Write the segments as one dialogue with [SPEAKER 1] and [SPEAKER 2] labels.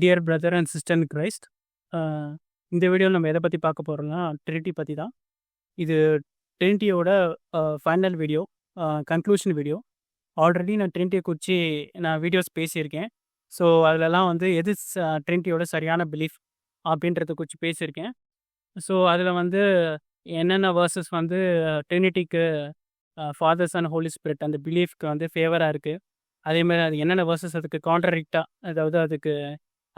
[SPEAKER 1] Dear brother and sister Christ இந்த வீடியோவில் நம்ம எதை பற்றி பார்க்க போகிறோம்னா ட்ரினிட்டி பற்றி தான். இது ட்ரினிட்டியோட final video conclusion video already நான் ட்ரினிட்டியை குறித்து நான் வீடியோஸ் பேசியிருக்கேன். ஸோ அதிலலாம் வந்து எது ட்ரினிட்டியோட சரியான பிலீஃப் அப்படின்றத குறித்து பேசியிருக்கேன். ஸோ அதில் வந்து என்னென்ன வேர்சஸ் வந்து ட்ரினிட்டிக்கு ஃபாதர்ஸ் அண்ட் ஹோலி ஸ்பிரிட் அந்த பிலீஃப்க்கு வந்து ஃபேவராக இருக்குது அதேமாதிரி அது என்னென்ன வேர்சஸ் அதுக்கு கான்ட்ரடிக்டாக அதாவது அதுக்கு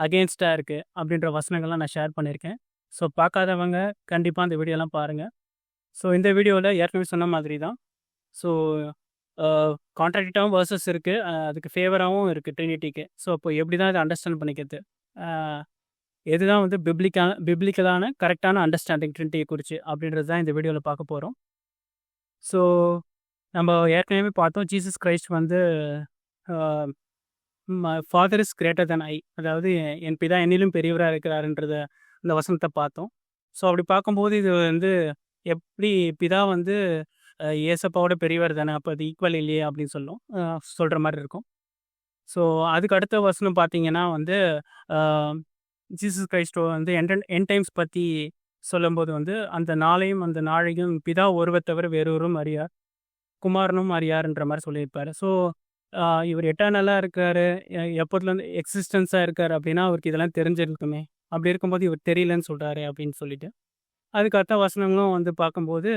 [SPEAKER 1] அகேன்ஸ்டாக இருக்குது அப்படின்ற வசனங்கள்லாம் நான் ஷேர் பண்ணியிருக்கேன். ஸோ பார்க்காதவங்க கண்டிப்பாக அந்த வீடியோலாம் பாருங்கள் ஸோ இந்த வீடியோவில் ஏற்கனவே சொன்ன மாதிரி தான் ஸோ கான்ட்ராக்டாகவும் வேர்சஸ் இருக்குது அதுக்கு ஃபேவராகவும் இருக்குது ட்ரினிட்டிக்கு ஸோ இப்போ எப்படி தான் இதை அண்டர்ஸ்டாண்ட் பண்ணிக்கிறது? எதுதான் வந்து பிப்ளிக்கா பிப்ளிக்கலான கரெக்டான அண்டர்ஸ்டாண்டிங் ட்ரினிட்டியை குறித்து அப்படின்றது தான் இந்த வீடியோவில் பார்க்க போகிறோம் ஸோ நம்ம ஏற்கனவே பார்த்தோம். ஜீசஸ் கிரைஸ்ட் வந்து father is greater than I அதாவது என் பிதா என்னிலும் பெரியவராக இருக்கிறாருன்றத அந்த வசனத்தை பார்த்தோம். ஸோ அப்படி பார்க்கும்போது இது வந்து எப்படி பிதா வந்து ஏசப்பாவோட பெரியவர் தானே அப்போ அது ஈக்குவல் இல்லையே அப்படின்னு சொல்லும். சொல்கிற மாதிரி இருக்கும். ஸோ அதுக்கு அடுத்த வசனம் பார்த்தீங்கன்னா வந்து ஜீசஸ் கிரைஸ்டோ வந்து என் என் டைம்ஸ் பற்றி சொல்லும்போது வந்து அந்த நாளையும் அந்த நாளையும் பிதா ஒருவர் தவிர வேறொரும் அறியார். குமாரனும் அறியார்ன்ற மாதிரி சொல்லியிருப்பார். ஸோ இவர் எட்டர்னலாக இருக்கார். எப்போதுலேருந்து எக்ஸிஸ்டன்ஸாக இருக்கார் அப்படின்னா அவருக்கு இதெல்லாம் தெரிஞ்சிருக்குமே. அப்படி இருக்கும்போது இவர் தெரியலன்னு சொல்கிறாரு அப்படின்னு சொல்லிட்டு. அதுக்கடுத்த வசனங்களும் வந்து பார்க்கும்போது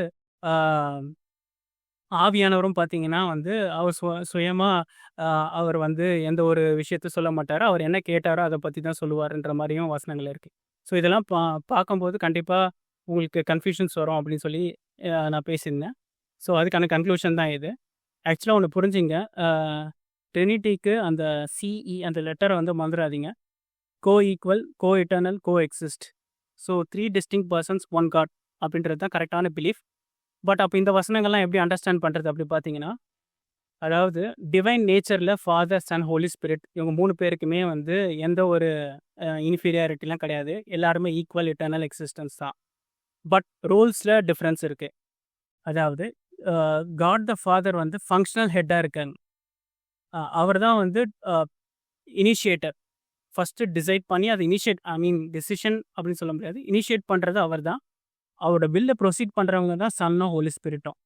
[SPEAKER 1] ஆவியானவரும் பார்த்தீங்கன்னா வந்து அவர் சு சுயமாக அவர் வந்து எந்த ஒரு விஷயத்த சொல்ல மாட்டார். அவர் என்ன கேட்டாரோ அதை பற்றி தான் சொல்லுவார்ன்ற மாதிரியும் வசனங்கள் இருக்குது ஸோ இதெல்லாம் பா பார்க்கும்போது கண்டிப்பாக உங்களுக்கு கன்ஃபியூஷன்ஸ் வரும் அப்படின்னு சொல்லி நான் பேசியிருந்தேன். ஸோ அதுக்கான கன்க்ளூஷன் தான் இது. ஆக்சுவலாக ஒன்று புரிஞ்சுங்க. ட்ரினிட்டிக்கு அந்த சிஇ e அந்த லெட்டரை வந்து மறந்துடாதீங்க coequal coeternal coexist. So three distinct persons one God அப்படின்றது தான் கரெக்டான பிலீஃப். பட் அப்போ இந்த வசனங்கள்லாம் எப்படி அண்டர்ஸ்டாண்ட் பண்ணுறது அப்படி பார்த்தீங்கன்னா அதாவது டிவைன் நேச்சரில் ஃபாதர் சன் ஹோலி ஸ்பிரிட் இவங்க மூணு பேருக்குமே வந்து எந்த ஒரு இன்ஃபீரியாரிட்டிலாம் கிடையாது. எல்லாருமே ஈக்குவல் இட்டர்னல் எக்ஸிஸ்டன்ஸ் தான். பட் ரோல்ஸில் டிஃப்ரென்ஸ் இருக்குது அதாவது காட் த ஃபாதர் வந்து ஃபங்க்ஷனல் ஹெட்டாக இருக்காங்க. அவர் தான் வந்து இனிஷியேட்டர் ஃபஸ்ட்டு டிசைட் பண்ணி அதை இனிஷியேட் ஐ மீன் டெசிஷன் அப்படின்னு சொல்ல முடியாது. இனிஷியேட் பண்ணுறது அவர் தான். அவரோட பில்லை ப்ரொசீட் பண்ணுறவங்க தான் சன்னோ ஹோலி ஸ்பிரிட்டும்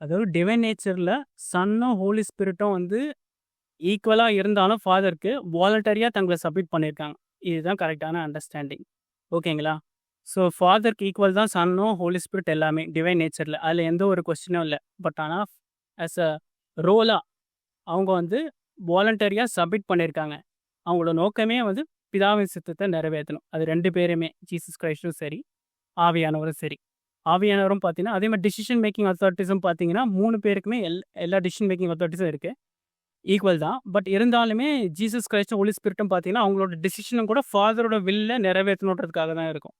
[SPEAKER 1] அதாவது டிவைன் நேச்சரில் சன்னும் ஹோலி ஸ்பிரிட்டும் வந்து ஈக்குவலாக இருந்தாலும் ஃபாதருக்கு வாலண்டரியாக தங்களை சப்மிட் பண்ணியிருக்காங்க. இதுதான் கரெக்டான அண்டர்ஸ்டாண்டிங் ஓகேங்களா ஸோ ஃபாதருக்கு ஈக்குவல் தான் சன்னும் ஹோலி ஸ்பிரிட் எல்லாமே டிவைன் நேச்சரில் அதில் எந்த ஒரு கொஸ்டினும் இல்லை. பட் ஆனால் ஆஸ் அ ரோலாக அவங்க வந்து வாலண்டரியாக சப்மிட் பண்ணியிருக்காங்க அவங்களோட நோக்கமே வந்து பிதாவின் சித்தத்தை நிறைவேற்றணும். அது ரெண்டு பேருமே ஜீசஸ் கிரைஸ்டும் சரி ஆவியானவரும் சரி. ஆவியானவரும் பார்த்தீங்கன்னா அதே மாதிரி டிசிஷன் மேக்கிங் அத்தாரிட்டிஸும் பார்த்தீங்கன்னா மூணு பேருக்குமே எல் எல்லா டிசிஷன் மேக்கிங் அத்தாரிட்டிஸும் இருக்குது ஈக்குவல் தான். பட் இருந்தாலுமே ஜீசஸ் கிரைஸ்டும் ஒலி ஸ்பிரிட்டும் பார்த்தீங்கன்னா அவங்களோட டிசிஷனும் கூட ஃபாதரோட வில்ல நிறைவேற்றணுன்றதுக்காக தான் இருக்கும்.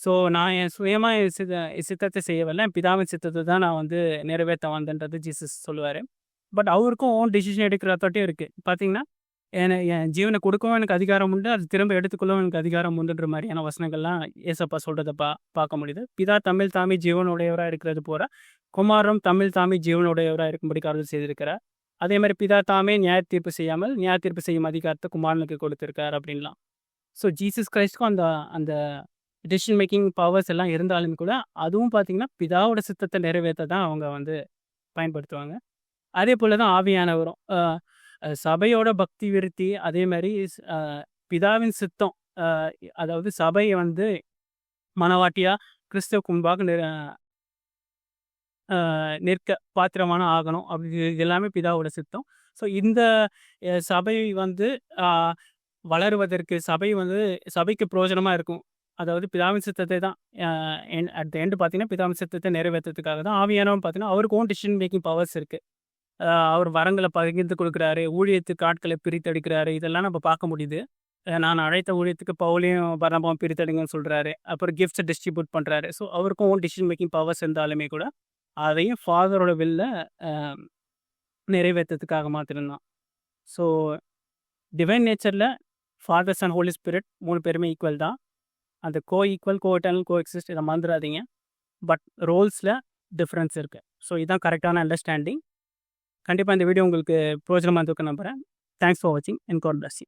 [SPEAKER 1] ஸோ நான் என் சுயமாக என் சித்த சித்தத்தை செய்யவில்லை. என் பிதாவின் சித்தத்தை தான் நான் வந்து நிறைவேற்ற வந்தேன்றது ஜீசஸ் சொல்லுவார். பட் அவருக்கும் ஓன் டிசிஷன் எடுக்கிற அத்தாட்டியும் இருக்குது பார்த்தீங்கன்னா என்னை என் ஜீவனை கொடுக்கவும் எனக்கு அதிகாரம் உண்டு. அது திரும்ப எடுத்துக்கொள்ளவும் எனக்கு அதிகாரம் உண்டுன்ற மாதிரியான வசனங்கள்லாம் ஏசப்பா சொல்கிறத பா பார்க்க முடியுது. பிதா தமிழ் தாமி ஜீவனுடையவராக இருக்கிறது போகிற குமாரம் தமிழ் தாமி ஜீவனுடையவராக இருக்கும்படி கருதல் செய்திருக்கிறார். அதே மாதிரி பிதா தாமே நியாய தீர்ப்பு செய்யாமல் நியாய தீர்ப்பு செய்யும் அதிகாரத்தை குமாரனுக்கு கொடுத்துருக்கார் அப்படின்லாம். ஸோ ஜீசஸ் கிரைஸ்ட்க்கும் அந்த அந்த டிசிஷன் மேக்கிங் பவர்ஸ் எல்லாம் இருந்தாலும் கூட அதுவும் பார்த்தீங்கன்னா பிதாவோட சித்தத்தை நிறைவேற்ற தான் அவங்க வந்து பயன்படுத்துவாங்க. அதே போல் தான் ஆவியானவரும். சபையோட பக்தி விருத்தி அதே மாதிரி பிதாவின் சித்தம் அதாவது சபையை வந்து மனவாட்டியாக கிறிஸ்தவ கும்பாக நிற்க பாத்திரமான ஆகணும். அப்படி இது எல்லாமே பிதாவோட சித்தம். ஸோ இந்த சபை வந்து வளருவதற்கு சபை வந்து சபைக்கு பிரயோஜனமாக இருக்கும். அதாவது பிதாவின் சித்தத்தை தான் அட் த எண்டு பார்த்தீங்கன்னா பிதாவின் சித்தத்தை நிறைவேற்றுறதுக்காக தான் ஆவியானவன் பார்த்தீங்கன்னா அவருக்கு ஓன் டிசிஷன் மேக்கிங் பவர்ஸ் இருக்குது அவர் வரங்களை பகிர்ந்து கொடுக்குறாரு ஊழியத்துக்கு ஆட்களை பிரித்தெடுக்கிறாரு இதெல்லாம் நம்ம பார்க்க முடியுது. நான் அழைத்த ஊழியத்துக்கு பவுலையும் பரம்பம் பிரித்தெடுங்கன்னு சொல்கிறாரு அப்புறம் கிஃப்ட்ஸை டிஸ்ட்ரிபியூட் பண்ணுறாரு ஸோ அவருக்கும் ஓன் டிசிஷன் மேக்கிங் பவர்ஸ் இருந்தாலுமே கூட அதையும் ஃபாதரோட வில்ல நிறைவேற்றத்துக்காக மாத்திருந்தான் ஸோ டிவைன் நேச்சரில் ஃபாதர்ஸ் அண்ட் ஹோலி ஸ்பிரிட் மூணு பேருமே ஈக்குவல் தான். அந்த coequal coeternal coexist இதை மறந்துடாதீங்க பட் ரோல்ஸில் டிஃப்ரென்ஸ் இருக்குது ஸோ இதுதான் கரெக்டான அண்டர்ஸ்டாண்டிங் கண்டிப்பாக இந்த வீடியோ உங்களுக்கு பிரோஜனமாக இருக்க நம்புகிறேன் தேங்க்ஸ் ஃபார் வாட்சிங் என் காட் பிளஸ்